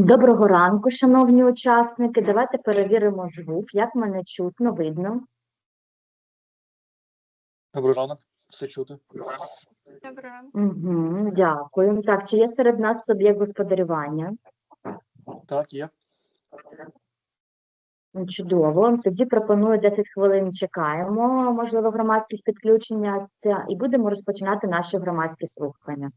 Доброго ранку, шановні учасники. Давайте перевіримо звук, як мене чутно, видно. Добрий ранок, все чути. Добре. Угу, дякую. Так, чи є серед нас суб'єкт господарювання? Так, є. Ну, Чудово. Тоді пропоную 10 хвилин чекаємо, можливо, громадськість підключення і будемо розпочинати наші громадські слухання.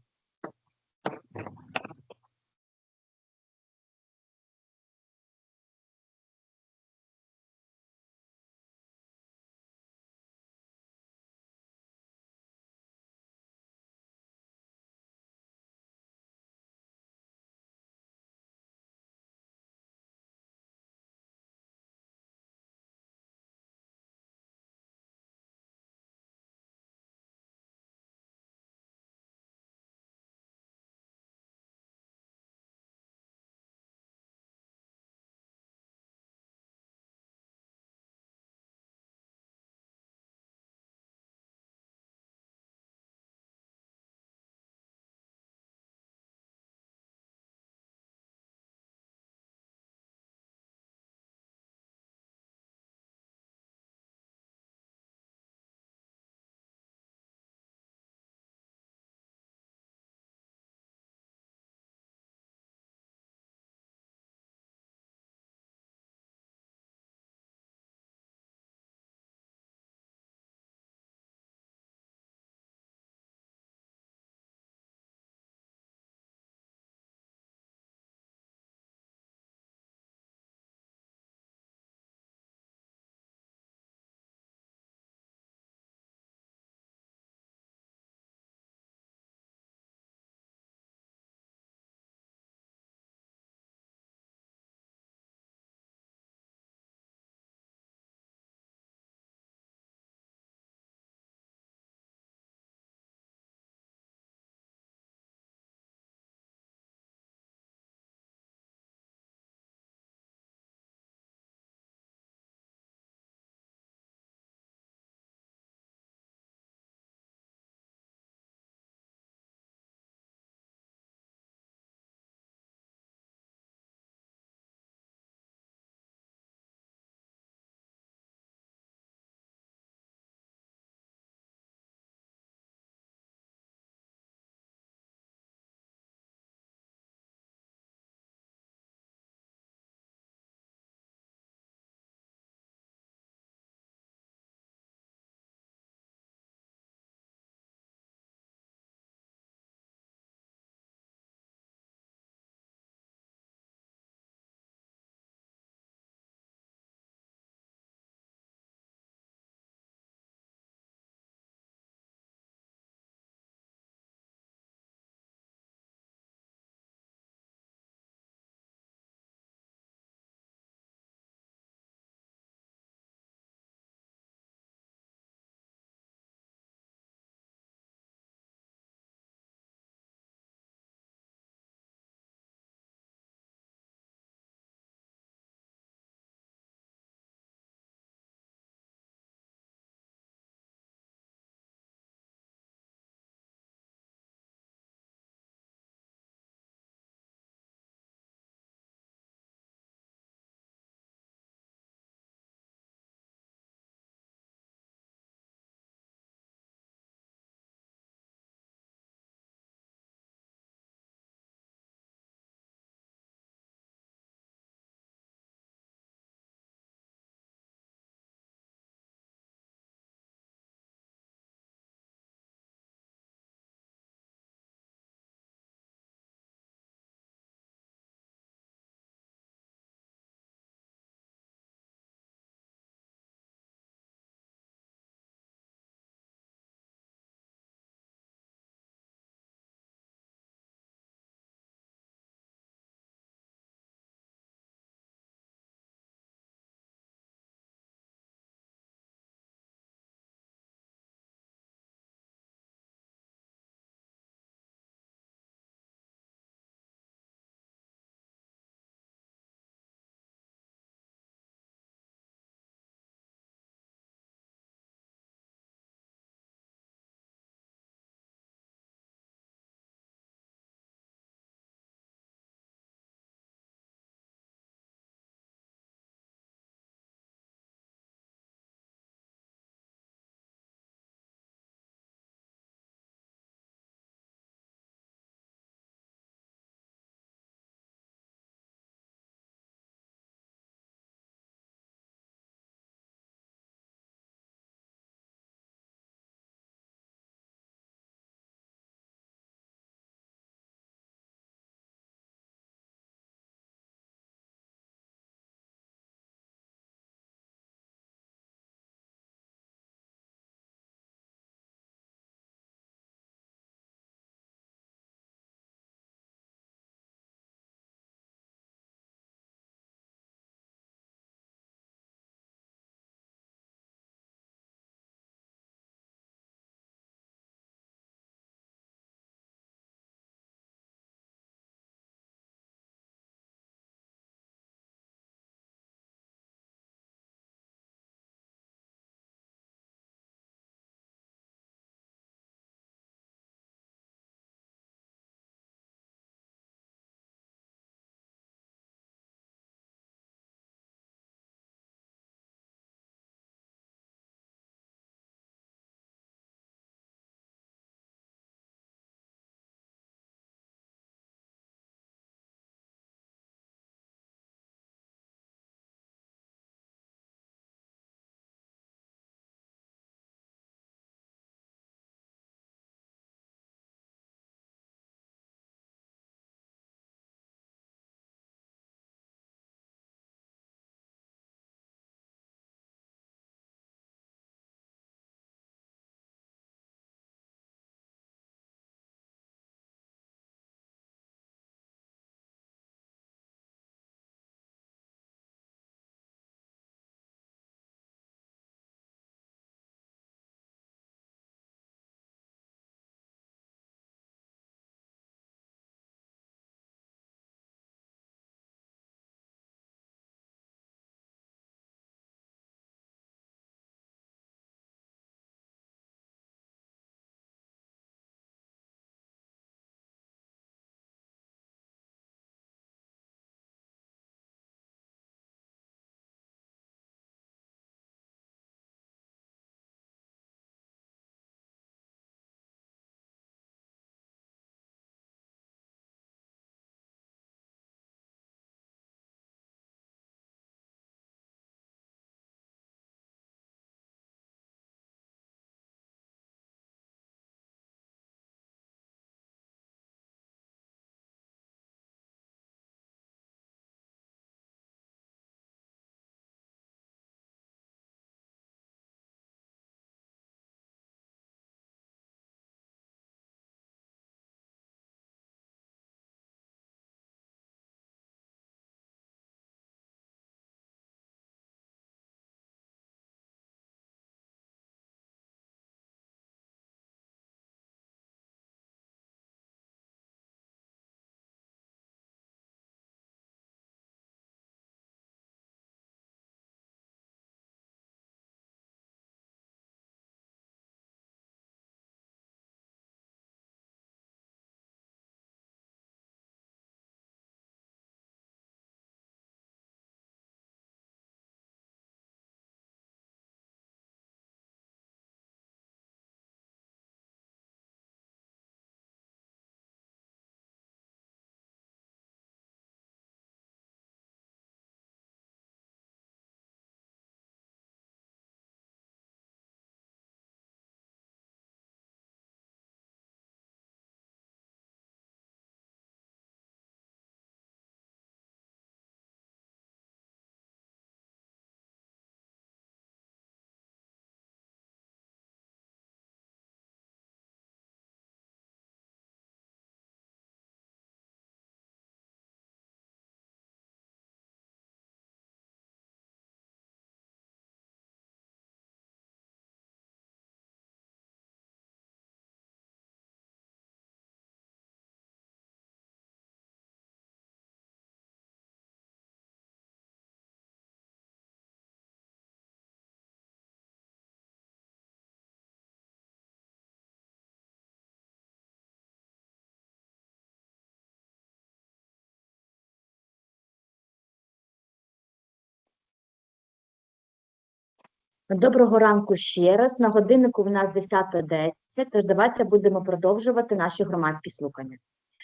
Доброго ранку ще раз. На годиннику в нас 10.10, тож давайте будемо продовжувати наші громадські слухання.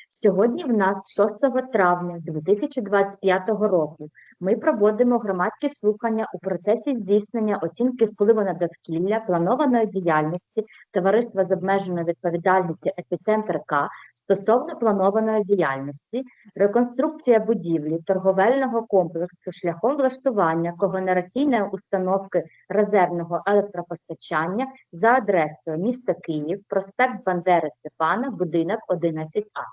Сьогодні в нас 6 травня 2025 року ми проводимо громадські слухання у процесі здійснення оцінки впливу на довкілля, планованої діяльності Товариства з обмеженою відповідальністю «Епіцентр К» стосовно планованої діяльності, реконструкція будівлі торговельного комплексу шляхом влаштування когенераційної установки резервного електропостачання за адресою місто Київ, проспект Бандери Степана, будинок 11А.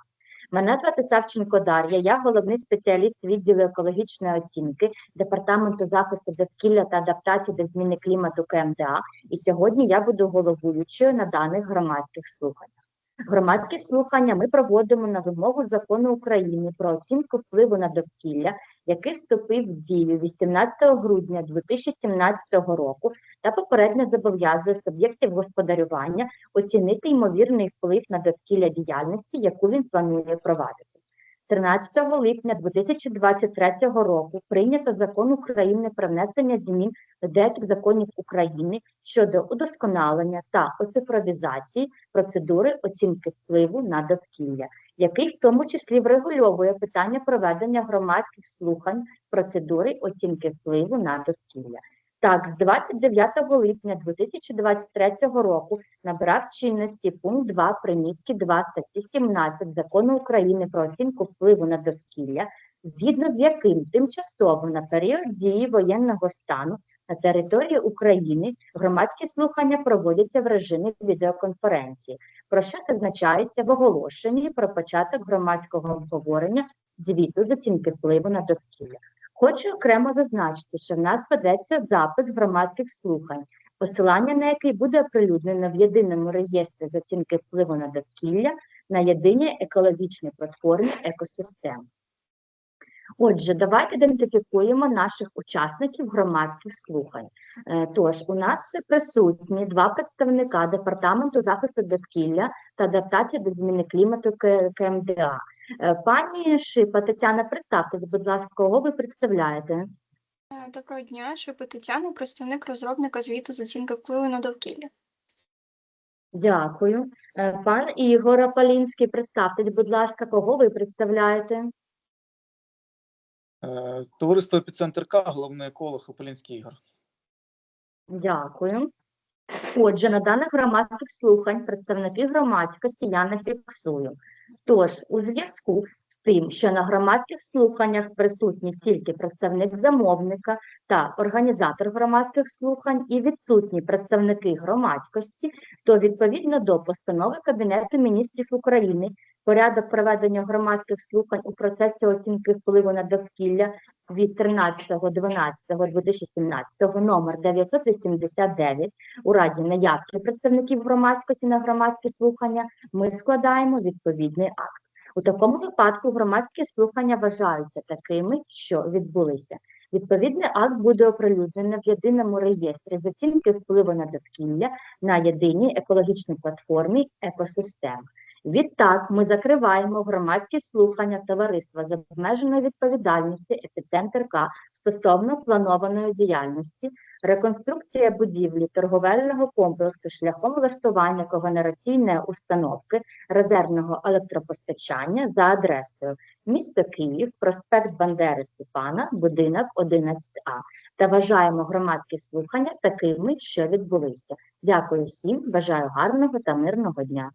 Мене звати Савченко Дар'я, я головний спеціаліст відділу екологічної оцінки Департаменту захисту довкілля та адаптації до зміни клімату КМДА, і сьогодні я буду головуючою на даних громадських слуханнях. Громадські слухання ми проводимо на вимогу закону України про оцінку впливу на довкілля, який вступив в дію 18 грудня 2017 року та попередньо зобов'язує суб'єктів господарювання оцінити ймовірний вплив на довкілля діяльності, яку він планує провадити. 13 липня 2023 року прийнято закон України про внесення змін до деяких законів України щодо удосконалення та оцифровізації процедури оцінки впливу на довкілля, який в тому числі врегульовує питання проведення громадських слухань процедури оцінки впливу на довкілля. Так, з 29 липня 2023 року набрав чинності пункт 2 примітки 2 статті 17 Закону України про оцінку впливу на довкілля, згідно з яким тимчасово на період дії воєнного стану на території України громадські слухання проводяться в режимі відеоконференції, про що зазначається в оголошенні про початок громадського обговорення звіту з оцінки впливу на довкілля. Хочу окремо зазначити, що в нас ведеться запис громадських слухань, посилання на який буде оприлюднено в єдиному реєстрі з оцінки впливу на довкілля на єдиній екологічній платформі екосистем. Отже, давайте ідентифікуємо наших учасників громадських слухань. Е, Тож, у нас присутні два представника Департаменту захисту довкілля та адаптації до зміни клімату КМДА. Е, Пані Шипа Тетяна, представтесь, будь ласка, кого ви представляєте? Е, Доброго дня, Шипи Тетяна, представник розробника звіту з оцінки впливу на довкілля. Дякую. Е, Пан Ігор Апалінський, представтесь, будь ласка, кого ви представляєте? Товариство «Епіцентр К», головний еколог Ополінський Ігор. Дякую. Отже, на даних громадських слухань представники громадськості я не фіксую. Тож, у зв'язку з тим, що на громадських слуханнях присутні тільки представник замовника та організатор громадських слухань і відсутні представники громадськості, то відповідно до постанови Кабінету міністрів України порядок проведення громадських слухань у процесі оцінки впливу на довкілля від 13.12.2017 номер 989 у разі наявки представників громадськості на громадські слухання ми складаємо відповідний акт. У такому випадку громадські слухання вважаються такими, що відбулися. Відповідний акт буде оприлюднено в єдиному реєстрі з оцінки впливу на довкілля на єдиній екологічній платформі екосистем. Відтак ми закриваємо громадські слухання товариства з обмеженою відповідальністю «Епіцентр К» стосовно планованої діяльності, реконструкція будівлі торговельного комплексу шляхом влаштування когенераційної установки резервного електропостачання за адресою місто Київ, проспект Бандери Степана, будинок 11А та вважаємо громадські слухання такими, що відбулися. Дякую всім, бажаю гарного та мирного дня.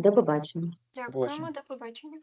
До побачення. Дякуємо, побачення. до побачення.